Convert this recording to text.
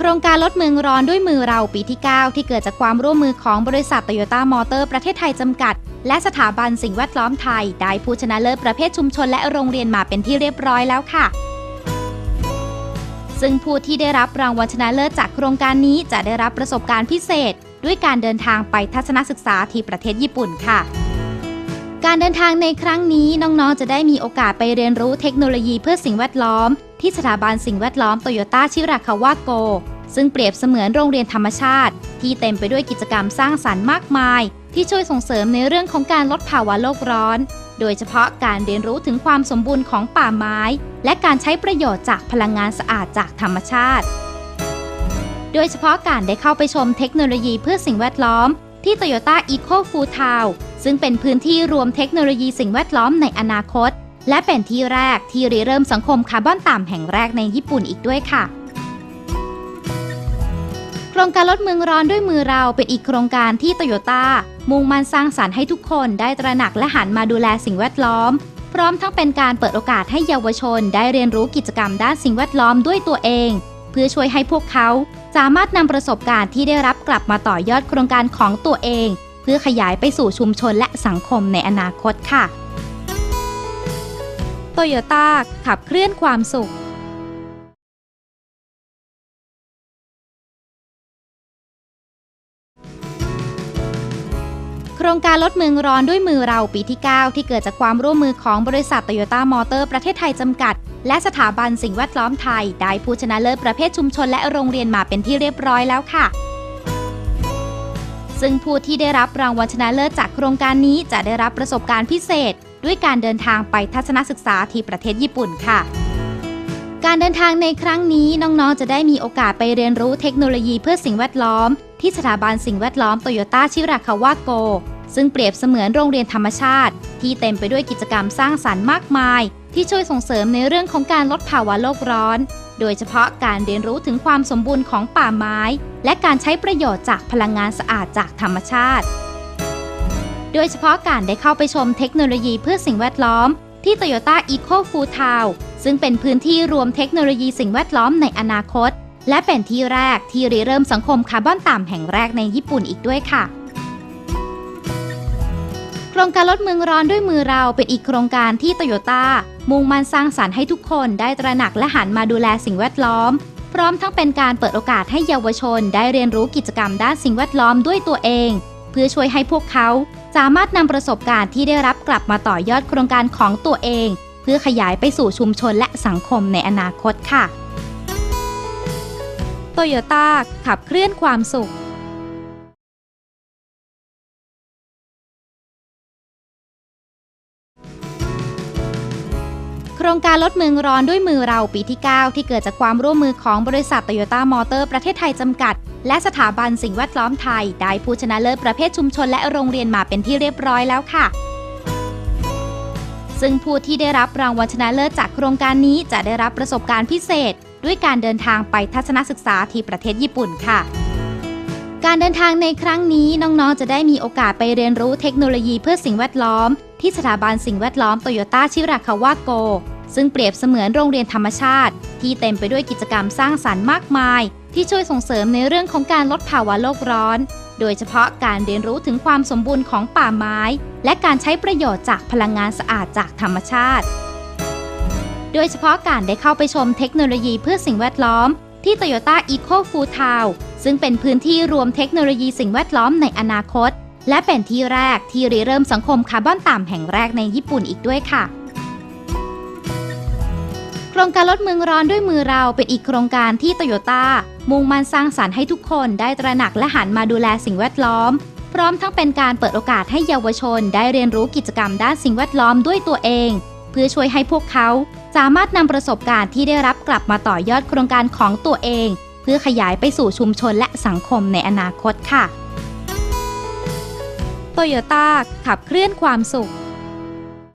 โครงการลดเมืองร้อนด้วยมือเราปีที่ 9 ที่เกิดจากความร่วมมือของบริษัทโตโยต้ามอเตอร์ประเทศไทยจำกัด และสถาบันสิ่งแวดล้อมไทย ได้ผู้ชนะเลิศประเภทชุมชนและโรงเรียนมาเป็นที่เรียบร้อยแล้วค่ะ ซึ่งผู้ที่ได้รับรางวัลชนะเลิศจากโครงการนี้จะได้รับประสบการณ์พิเศษ ด้วยการเดินทางไปทัศนศึกษาที่ประเทศญี่ปุ่นค่ะการเดินทางในครั้งนี้น้องๆ จะได้มีโอกาสไปเรียนรู้เทคโนโลยีเพื่อสิ่งแวดล้อม ที่สถาบันสิ่งแวดล้อมโตโยต้าชิราคาวะโก ซึ่งเปรียบเสมือนโรงเรียนธรรมชาติ ที่เต็มไปด้วยกิจกรรมสร้างสรรค์มากมาย ที่ช่วยส่งเสริมในเรื่องของการลดภาวะโลกร้อน โดยเฉพาะการเรียนรู้ถึงความสมบูรณ์ของป่าไม้ และการใช้ประโยชน์จากพลังงานสะอาดจากธรรมชาติ โดยเฉพาะการได้เข้าไปชมเทคโนโลยีเพื่อสิ่งแวดล้อม ที่ Toyota Eco Full Town ซึ่งเป็นพื้นที่รวมเทคโนโลยีสิ่งแวดล้อมในอนาคต และเป็นที่แรกที่ริเริ่มสังคมคาร์บอนต่ำแห่งแรกในญี่ปุ่นอีกด้วยค่ะ รงการลดเมืองร้อนด้วยมือเราเป็นอีกโครงการที่โตโยต้ามุ่งมั่นสร้างสารรค์ให้ทุกคนได้ตระหนักและหันมาดูแลสิ่งแวดล้อม พร้อมทั้งเป็นการเปิดโอกาสให้เยาวชนได้เรียนรู้กิจกรรมด้านสิ่งแวดล้อมด้วยตัวเอง เพื่อช่วยให้พวกเขา สามารถนำประสบการณ์ที่ได้รับกลับมาต่อยอดโครงการของตัวเอง เพื่อขยายไปสู่ชุมชนและสังคมในอนาคตค่ะโตโยต้าขับเคลื่อนความสุข โครงการลดเมืองร้อนด้วยมือเราปีที่ 9 ที่เกิดจากความร่วมมือของบริษัทโตโยต้ามอเตอร์ประเทศไทยจำกัด และสถาบันสิ่งแวดล้อมไทย ได้ผู้ชนะเลิศประเภทชุมชนและโรงเรียนมาเป็นที่เรียบร้อยแล้วค่ะ ซึ่งผู้ที่ได้รับรางวัลชนะเลิศจากโครงการนี้จะได้รับประสบการณ์พิเศษ ด้วยการเดินทางไปทัศนศึกษาที่ประเทศญี่ปุ่นค่ะ การเดินทางในครั้งนี้น้องๆ จะได้มีโอกาสไปเรียนรู้เทคโนโลยีเพื่อสิ่งแวดล้อม ที่สถาบันสิ่งแวดล้อมโตโยต้าชิราคาวะโก ซึ่งเปรียบเสมือนโรงเรียนธรรมชาติ ที่เต็มไปด้วยกิจกรรมสร้างสรรค์มากมาย ที่ช่วยส่งเสริมในเรื่องของการลดภาวะโลกร้อน โดยเฉพาะการเรียนรู้ถึงความสมบูรณ์ของป่าไม้ และการใช้ประโยชน์จากพลังงานสะอาดจากธรรมชาติ โดยเฉพาะการได้เข้าไปชมเทคโนโลยีเพื่อสิ่งแวดล้อม ที่ Toyota Eco Full Town ซึ่งเป็นพื้นที่รวมเทคโนโลยีสิ่งแวดล้อมในอนาคต และเป็นที่แรกที่ริเริ่มสังคมคาร์บอนต่ำแห่งแรกในญี่ปุ่นอีกด้วยค่ะโครงการลดเมืองร้อนด้วยมือเราเป็นอีกโครงการที่โตโยต้ามุ่งมั่นสร้างสารรค์ให้ทุกคนได้ตระหนักและหันมาดูแลสิ่งแวดล้อม พร้อมทั้งเป็นการเปิดโอกาสให้เยาวชนได้เรียนรู้กิจกรรมด้านสิ่งแวดล้อมด้วยตัวเอง เพื่อช่วยให้พวกเขาสามารถนำประสบการณ์ที่ได้รับกลับมาต่อยอดโครงการของตัวเอง พื่อขยายไปสู่ชุมชนและสังคมในอนาคตค่ะโตโยต้าขับเคลื่อนความสุขโครงการลดเมืองร้อนด้วยมือเราปีที่ 9 ที่เกิดจากความร่วมมือของบริษัทโตโยต้ามอเตอร์ประเทศไทยจำกัด และสถาบันสิ่งแวดล้อมไทย ได้ผู้ชนะเลิศประเภทชุมชนและโรงเรียนมาเป็นที่เรียบร้อยแล้วค่ะ ซึ่งผู้ที่ได้รับรางวัลชนะเลิศจากโครงการนี้จะได้รับประสบการณ์พิเศษ ด้วยการเดินทางไปทัศนศึกษาที่ประเทศญี่ปุ่นค่ะ การเดินทางในครั้งนี้น้องๆ จะได้มีโอกาสไปเรียนรู้เทคโนโลยีเพื่อสิ่งแวดล้อม ที่สถาบันสิ่งแวดล้อมโตโยต้าชิราคาวะโกซึ่งเปรียบเสมือนโรงเรียนธรรมชาติ ที่เต็มไปด้วยกิจกรรมสร้างสรรค์มากมาย ที่ช่วยส่งเสริมในเรื่องของการลดภาวะโลกร้อน โดยเฉพาะการเรียนรู้ถึงความสมบูรณ์ของป่าไม้ และการใช้ประโยชน์จากพลังงานสะอาดจากธรรมชาติ โดยเฉพาะการได้เข้าไปชมเทคโนโลยีเพื่อสิ่งแวดล้อม ที่ Toyota Eco Full Town ซึ่งเป็นพื้นที่รวมเทคโนโลยีสิ่งแวดล้อมในอนาคต และเป็นที่แรกที่ริเริ่มสังคมคาร์บอนต่ำแห่งแรกในญี่ปุ่นอีกด้วยค่ะ รงการลดเมืองร้อนด้วยมือเราเป็นอีกโครงการที่โตโยต้ามุ่งมั่นสร้างสารรค์ให้ทุกคนได้ตระหนักและหันมาดูแลสิ่งแวดล้อม พร้อมทั้งเป็นการเปิดโอกาสให้เยาวชน ได้เรียนรู้กิจกรรมด้านสิ่งแวดล้อมด้วยตัวเอง เพื่อช่วยให้พวกเขา สามารถนำประสบการณ์ที่ได้รับกลับมาต่อยอดโครงการของตัวเอง เพื่อขยายไปสู่ชุมชนและสังคมในอนาคตค่ะโตโยต้าขับเคลื่อนความสุข